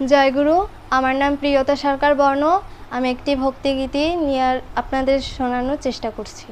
জয়গুরু আমার নাম প্রিয়তা সরকার বর্ণ। আমি একটি ভক্তিগীতি নিয়ে আপনাদের শোনানোর চেষ্টা করছি।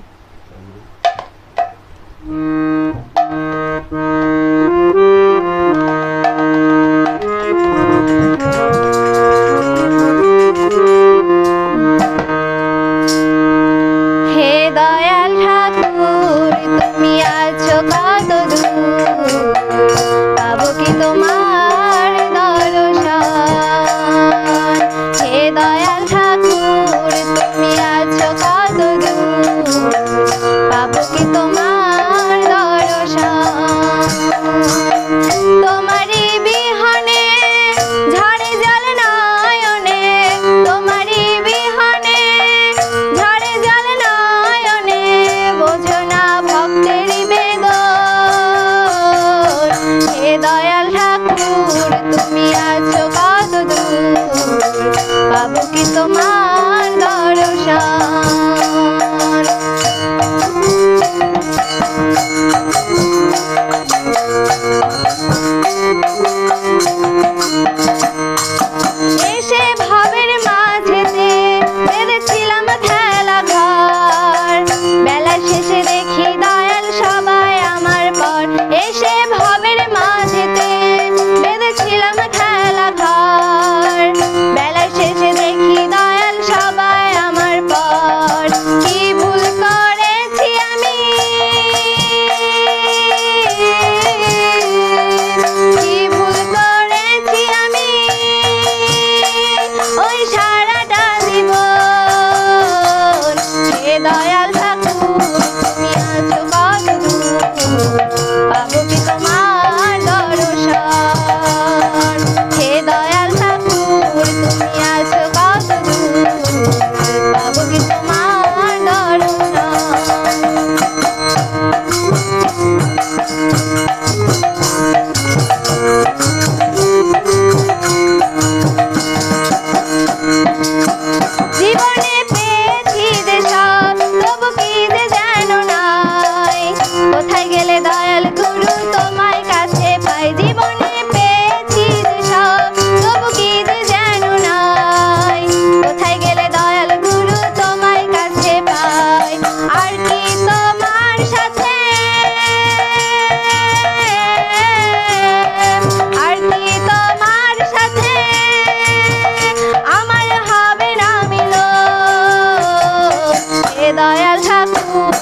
Yeah,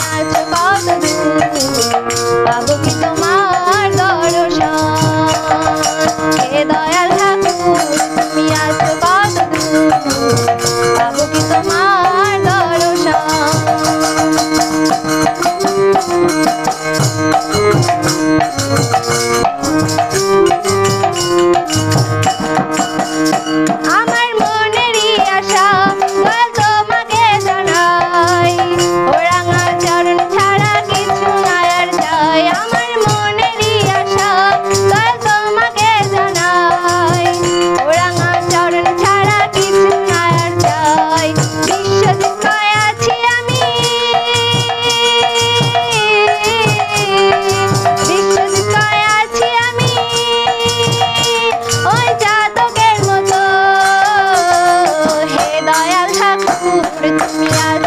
I friends, Miraj.